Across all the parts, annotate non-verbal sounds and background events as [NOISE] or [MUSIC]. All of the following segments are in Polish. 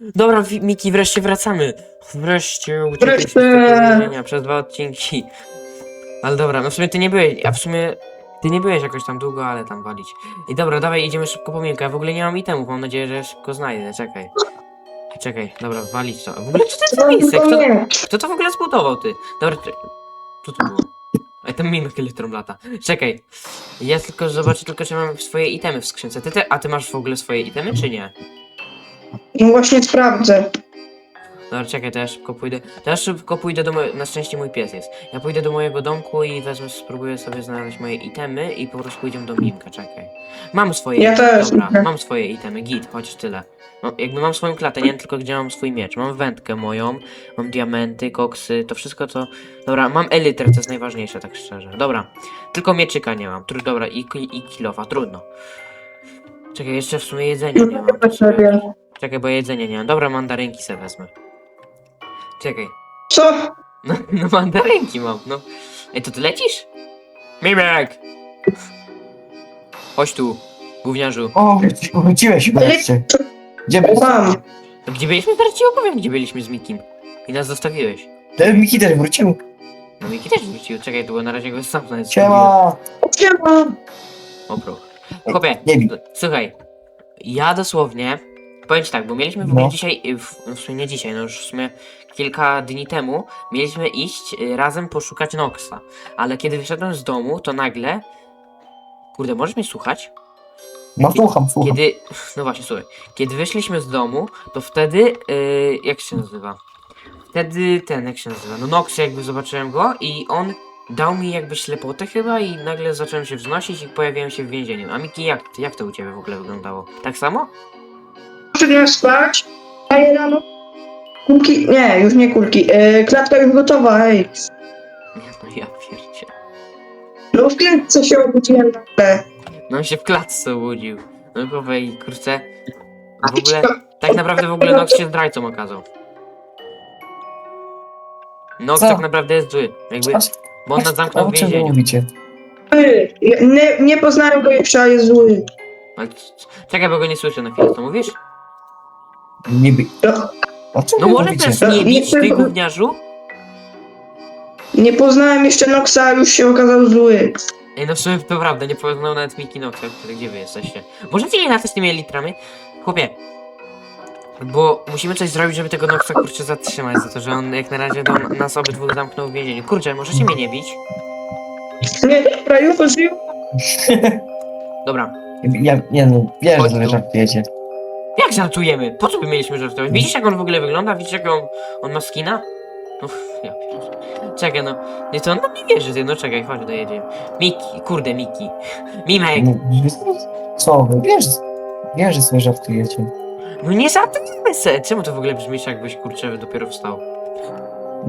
Dobra, Wi- Miki, wreszcie wracamy. Wreszcie uciekliśmy z Wreszcie. tego więzienia przez dwa odcinki. Ale dobra, no w sumie ty nie byłeś, a w sumie ty nie byłeś jakoś tam długo, ale tam walić. I dobra, dawaj, idziemy szybko po Milkę. Ja w ogóle nie mam itemów, mam nadzieję, że szybko znajdę, czekaj. Czekaj, dobra, walić to. W ogóle co to jest za miejsce? Kto, nie. kto to w ogóle zbudował, ty? Dobra, czy... Co to było? Ej, tam mimo elektron lata. Czekaj. Ja tylko zobaczę tylko, czy mam swoje itemy w skrzynce. Ty, ty, a ty masz w ogóle swoje itemy, czy nie? No właśnie sprawdzę. Dobra, czekaj, to ja szybko pójdę. To ja szybko pójdę do mojego. Na szczęście mój pies jest. Ja pójdę do mojego domku i wezmę, spróbuję sobie znaleźć moje itemy i po prostu pójdziemy do Mimka, czekaj. Mam swoje Ja itemy, też, dobra, okej. mam swoje itemy, git, chociaż tyle. No, jakby mam swoją klatę, nie wiem tylko gdzie mam swój miecz. Mam wędkę moją, mam diamenty, koksy, to wszystko co. Dobra, mam elytrę, to jest najważniejsze, tak szczerze. Dobra, tylko mieczyka nie mam. Tru, dobra, i, i, i kilofa, trudno. Czekaj, jeszcze w sumie jedzenia nie mam. to sobie- Czekaj, bo jedzenia nie mam. Dobra, mandarynki sobie wezmę. Czekaj. Co? No, no mandarynki mam, no. Ej, to ty lecisz? Mimek! Chodź tu, gówniarzu. O, wróci- wróciłeś wreszcie. Gdzie byłeś? To gdzie byliśmy? Zaraz ci opowiem, gdzie byliśmy z Mikim. I nas zostawiłeś. Ten Miki też wrócił. No Miki też wrócił. Czekaj, tu bo na razie go sam nawet Siema. Siema. Opro. Chłopie, Nie słuchaj. Ja dosłownie... Powiem ci tak, bo mieliśmy w ogóle No. dzisiaj, y, w, w sumie nie dzisiaj, no już w sumie kilka dni temu, mieliśmy iść y, razem poszukać Noxa. Ale kiedy wyszedłem z domu, to nagle... Kurde, możesz mnie słuchać? No słucham, słucham. Kiedy. [LAUGHS] No właśnie, słuchaj. Kiedy wyszliśmy z domu, to wtedy. Yy, jak się nazywa? Wtedy ten, jak się nazywa? No Nox, jakby zobaczyłem go i on dał mi jakby ślepotę chyba i nagle zacząłem się wznosić i pojawiłem się w więzieniu. A Miki, jak, jak to u ciebie w ogóle wyglądało? Tak samo? Przyszedłem spać. A je rano. Kulki. Nie, już nie kulki. E, klatka już gotowa, hej. Nie, no ja pierdzie. No w klatce się obudziłem nagle. No on się w klatce obudził. No chyba i kurczę. W ogóle. Tak naprawdę w ogóle Nox się zdrajcą okazał. Nox Co? tak naprawdę jest zły. Jakby. Bo on nas zamknął O w czym wy więzieniu. mówicie? Ej, Nie, nie poznałem go jeszcze, a jest zły. Ale c- c- czekaj, bo go nie słyszę na chwilę, co mówisz? Nie bij. No, O czym No wy może mówicie? też nie nie bić, ty tylko- gówniarzu? nie poznałem jeszcze Noxa, a już się okazał zły. Ej, no w sumie to prawda, nie poznał nawet Miki Noxa, który gdzie wy jesteście. Możecie nie latać z tymi litrami? Chłopie. Bo musimy coś zrobić, żeby tego Noxa kurczę zatrzymać za to, że on jak na razie dał, nas obydwu zamknął w więzieniu. Kurczę, możecie mnie nie bić? Nie, dobra, już żyję. Dobra. Ja, nie no, wiem, że Chodź tu. żartujecie. Jak żartujemy? Po co by mieliśmy żartować? Widzisz jak on w ogóle wygląda? Widzisz jak on, on ma skina? No, ja pierdzielę. Czekaj no. Nie, to on nam nie wierzy, ty. No czekaj, chodź, dojedziemy. Miki, kurde Miki. Mimek! No, Co wy? Wiesz, wiem, że sobie żartujecie. No nie żartujemy se. Czemu to w ogóle brzmisz jakbyś kurczę dopiero wstał?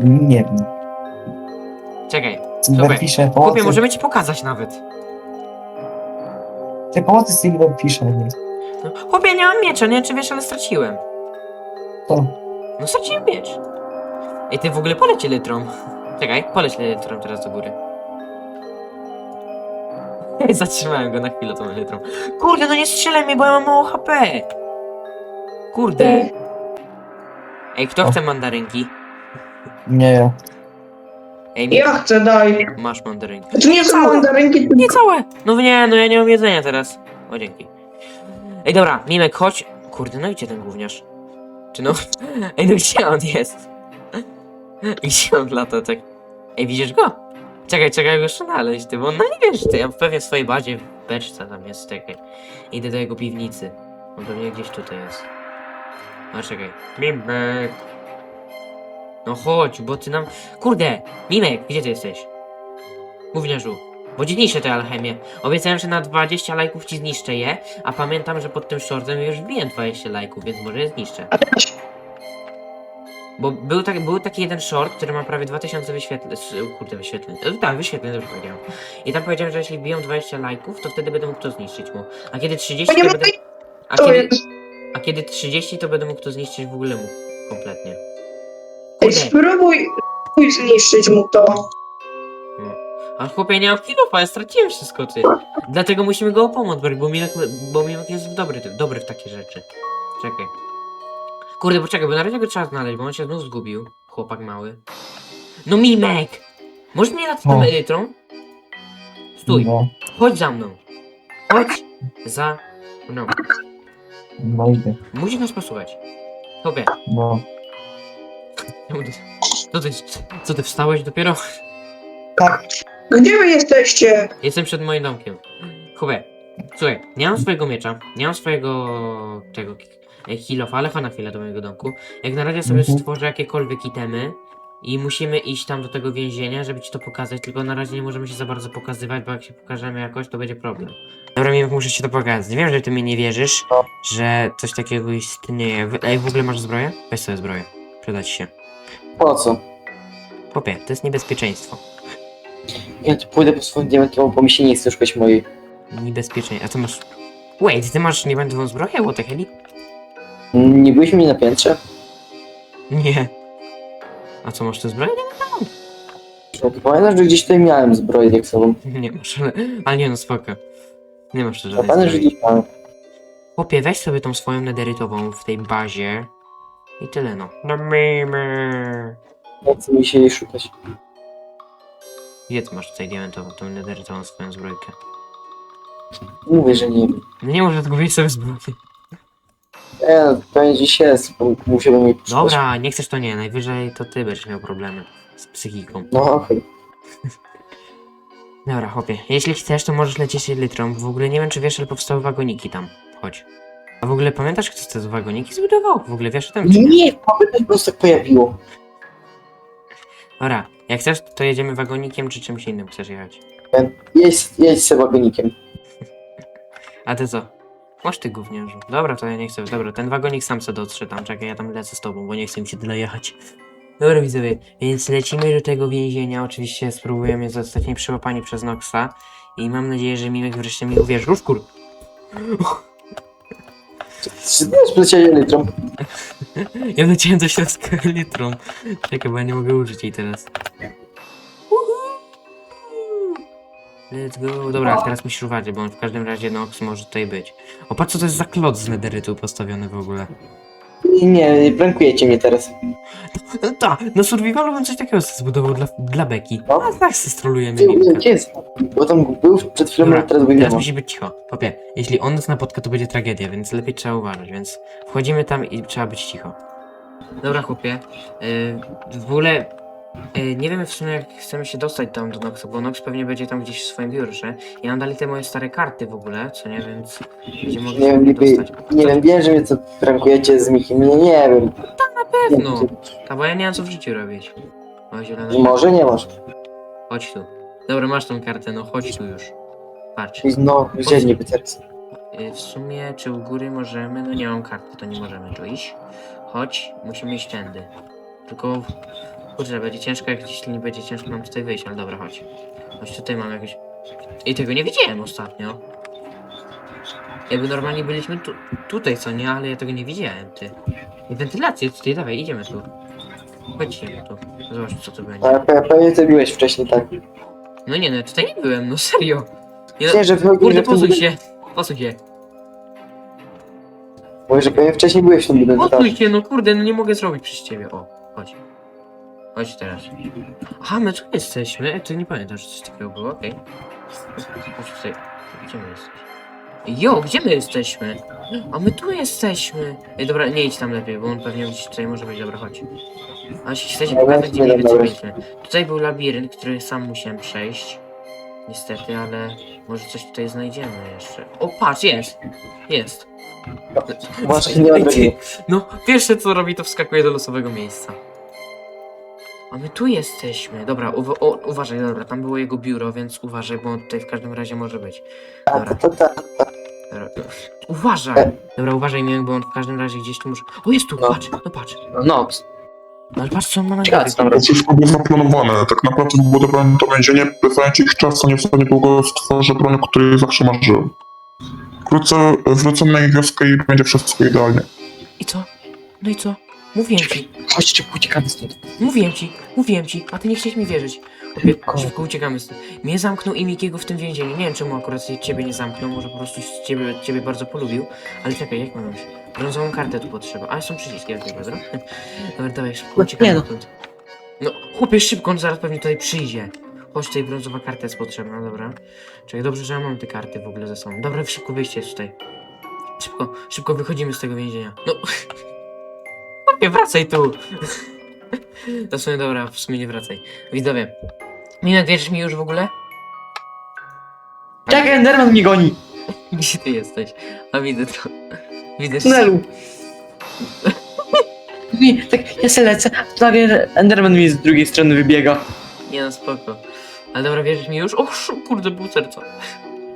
Nie wiem. Czekaj. Silver pisze, Chłopie, pomocy. możemy ci pokazać nawet. Ty pomocy Silver pisze, nie? No, chłopie, nie mam miecza, nie wiem czy wiesz, ale straciłem. To. No straciłem miecz. Ej, ty w ogóle poleć litrą. Czekaj, poleć litrą teraz do góry. Ej, [LAUGHS] zatrzymałem go na chwilę tą litrą. Kurde, no nie strzelaj mnie, bo ja mam mało HP. Kurde. Ej, kto O. chce mandarynki? Nie ja. Ej, mi... Ja chcę, daj. masz mandarynki. To nie są mandarynki, Nie całe! No nie, no ja nie mam jedzenia teraz. O, dzięki. Ej, dobra, Mimek, chodź. Kurde, no idzie ten gówniarz. Czy no? Ej, no gdzie on jest? Gdzie on lata tak? Ej, widzisz go? Czekaj, czekaj, go znaleźć, ty, bo on no nie wiesz, ty, ja pewnie w swojej bazie w beczce tam jest, czekaj. Idę do jego piwnicy. On pewnie gdzieś tutaj jest. A czekaj. Mimek! No chodź, bo ty nam... Kurde! Mimek, gdzie ty jesteś? Gówniarzu. Bo ci zniszczę te alchemię. Obiecałem, że na 20 lajków ci zniszczę je, a pamiętam, że pod tym shortem już wbiłem 20 lajków, więc może je zniszczę. A teraz Bo był, tak, był taki jeden short, który ma prawie 2000 wyświetleń. Kurde, wyświetleń. E, Tak, wyświetleń, dobrze powiedziałem. I tam powiedziałem, że jeśli wbiją 20 lajków, to wtedy będę mógł to zniszczyć mu. A kiedy 30, to będę... A kiedy, a kiedy 30, to będę mógł to zniszczyć w ogóle mu. Kompletnie. Kurde. spróbuj, spróbuj zniszczyć mu to. A chłopie, nie mam kilofa, ja straciłem wszystko, ty. Dlatego musimy go o pomoc brać, bo Mimek, bo Mimek jest dobry, dobry w takie rzeczy. Czekaj. Kurde, poczekaj, bo na razie go trzeba znaleźć, bo on się znów zgubił. Chłopak mały. No Mimek! Możesz mnie nad tą O. elytrą? Stój, No, chodź za mną. Chodź za mną. no idę. Musisz nas posłuchać. Tobie. No. Co ty, co ty wstałeś dopiero? Tak. Gdzie wy jesteście? Jestem przed moim domkiem. Chłopie, słuchaj, nie mam swojego miecza, nie mam swojego tego e, kilofa, ale chodź na chwilę do mojego domku. Jak na razie sobie Mhm. stworzę jakiekolwiek itemy i musimy iść tam do tego więzienia, żeby ci to pokazać, tylko na razie nie możemy się za bardzo pokazywać, bo jak się pokażemy jakoś, to będzie problem. Dobra, Mimek, muszę ci to pokazać. Wiem, że ty mi nie wierzysz, No. że coś takiego istnieje. Ej, w ogóle masz zbroję? Weź sobie zbroję. Przyda ci się. Po co? Chłopie, to jest niebezpieczeństwo. Ja tu pójdę po swoją diamentową, bo mi się nie chce szukać mojej. Niebezpieczeństwo. A co masz... Wait, ty masz niebędową zbroję? What the hell? Nie byłeś mi na piętrze? Nie. A co, masz tu zbroję? No to pamiętasz, że gdzieś tutaj miałem zbroję diaksową. Nie, [LAUGHS] nie masz, ale, ale nie no, spoko. Nie masz żadnej pamiętasz, że zbroi. gdzieś miałem. Chłopie, weź sobie tą swoją nederytową w tej bazie. I tyle no. No mimy. Nie chce mi się jej szukać. Gdzie ty masz tutaj diamentową, tą nederytową swoją zbrojkę? Mówię, że nie wiem. Nie może odgłowić sobie zbroi. E, pewnie gdzieś jest, bo musiałbym jej poszukać. Dobra, nie chcesz to nie, najwyżej to ty będziesz miał problemy z psychiką. No okej. [LAUGHS] Dobra, chłopie, jeśli chcesz, to możesz lecieć litrą, w ogóle nie wiem, czy wiesz, ale powstały wagoniki tam. Chodź. A w ogóle pamiętasz, kto te wagoniki zbudował? W ogóle wiesz o tym? czy Nie, nie, pamiętasz, po prostu tak pojawiło. Dobra, jak chcesz, to jedziemy wagonikiem, czy czymś innym chcesz jechać? Jedź, jedź wagonikiem. A ty co? Masz ty gówniarzu. Dobra, to ja nie chcę. Dobra, ten wagonik sam se dotrze tam, czekaj, ja tam lecę z tobą, bo nie chcę mi się tyle jechać. Dobra, widzowie, więc lecimy do tego więzienia. Oczywiście spróbujemy zostać nieprzyłapani przez Noxa. I mam nadzieję, że Mimek wreszcie mi uwierzy. Rusz kur... Czy ty przecież litrą? Ja wleciałem do środka [LAUGHS] litrą. Czekaj, bo ja nie mogę użyć jej teraz. Let's go. Dobra, teraz musisz uważać, bo on w każdym razie Nox może tutaj być. O, patrz co to jest za klot z nederytu postawiony w ogóle. Nie, nie, prankujecie mnie teraz. No tak, na survivalu bym coś takiego sobie zbudował dla, dla beki. No. A tak się strolujemy. Gdzie, jest? Bo tam był przed chwilą, Dobra, ale teraz go nie Teraz ma. musi być cicho. Popie, jeśli on nas napotka, to będzie tragedia, więc lepiej trzeba uważać, więc wchodzimy tam i trzeba być cicho. Dobra, chłopie. Yy, w ogóle yy, nie wiem w sumie jak chcemy się dostać tam do Noxa, bo Nox pewnie będzie tam gdzieś w swoim biurze. Ja mam dalej te moje stare karty w ogóle, co nie, więc będziemy mogli Nie się wiem, niby, dostać. nie wiem, wiem, że mnie co prankujecie z Mikim, nie, nie wiem. Pewno. Ta, bo ja nie mam co w życiu robić. O, zielony. Może nie masz. Chodź tu. Dobra, masz tą kartę, no chodź tu już. Patrz. No, gdzie niby teraz? Y, W sumie, czy u góry możemy? No nie mam karty, to nie możemy tu iść. Chodź, musimy iść tędy. Tylko, kurczę, będzie ciężko, jak jeśli nie będzie ciężko nam tutaj wyjść, ale dobra, chodź. Chodź, tutaj mam jakieś... I tego nie widziałem ostatnio. Jakby normalnie byliśmy tu, tutaj, co nie? Ale ja tego nie widziałem, ty. I wentylację tutaj, dawaj, idziemy tu. Chodźmy tu. Zobacz, co tu będzie. A pe- pewnie ty byłeś wcześniej, tak. No nie, no ja tutaj nie byłem, no serio. Nie, Nie, że w kurde, posuń się. Posuń się. Mówię, że pewnie wcześniej byłeś w tym budynku, tak. Odsuń się, no kurde, no nie mogę zrobić przez ciebie. O, chodź. Chodź teraz. Aha, my tu jesteśmy. Ej, ty nie pamiętasz, że coś takiego było, okej. Chodź tutaj. Gdzie my jesteśmy? Jo, gdzie my jesteśmy? A my tu jesteśmy. Ej, dobra, nie idź tam lepiej, bo on pewnie gdzieś tutaj może być. Dobra, chodź. A jeśli chcecie pokazać, gdzie nie mniej więcej dobra. byliśmy. Tutaj był labirynt, który sam musiałem przejść. Niestety, ale może coś tutaj znajdziemy jeszcze. O, patrz, jest! Jest. Właśnie nie Ej, ty, no, pierwsze co robi, to wskakuje do losowego miejsca. A my tu jesteśmy. Dobra, uwa o, uważaj, dobra, tam było jego biuro, więc uważaj, bo on tutaj w każdym razie może być. A, Dobra, to, to, to, dobra. Uważaj! Dobra, uważaj mi, bo on w każdym razie gdzieś tu może... O, jest tu, No. patrz, no patrz. no, No, ale patrz, co on ma na ciekawe głowie. co tam To wszystko było zaplanowane. Tak naprawdę wybudowałem to więzienie, pytając ich czas, a nie w stanie długo stworzę broń, o której zawsze marzyłem. Wkrótce wrócę na ich wioskę i będzie wszystko idealnie. I co? No i co? Mówiłem ci, Chodźcie, uciekamy stąd. mówiłem ci, mówiłem ci, a ty nie chciałeś mi wierzyć. Opie, Szybko. szybko uciekamy stąd. Mnie zamknął i Mikiego w tym więzieniu. Nie wiem czemu akurat ciebie nie zamknął, może po prostu ciebie, ciebie bardzo polubił. Ale czekaj, jak mam się... Brązową kartę tu potrzeba. A, są przyciski jakiegoś, dobra? [LAUGHS] Dobra, dawaj, szybko No, uciekamy no. stąd. No, chłopie, szybko, on zaraz pewnie tutaj przyjdzie. Chodź, tutaj brązowa karta jest potrzebna, dobra. Czekaj, dobrze, że ja mam te karty w ogóle ze sobą. Dobra, szybko wyjście jest tutaj. Szybko, szybko wychodzimy z tego więzienia. No. [LAUGHS] Chłopie, wracaj tu. To w sumie dobra, w sumie nie wracaj. Widzowie. Minek, wierzysz mi już w ogóle? Czekaj, Enderman mnie goni! [LAUGHS] Gdzie ty jesteś? A widzę to. Widzę W tunelu. [LAUGHS] Nie, tak, ja se lecę, a nagle Enderman mi z drugiej strony wybiega. Nie no, spoko. Ale dobra, wierzysz mi już? Och, szu- kurde, pół serca.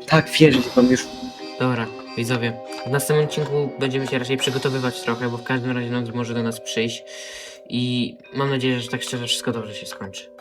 Tak, wierzę ci pan już. Dobra, widzowie. W następnym odcinku będziemy się raczej przygotowywać trochę, bo w każdym razie noc może do nas przyjść. I mam nadzieję, że tak szczerze wszystko dobrze się skończy.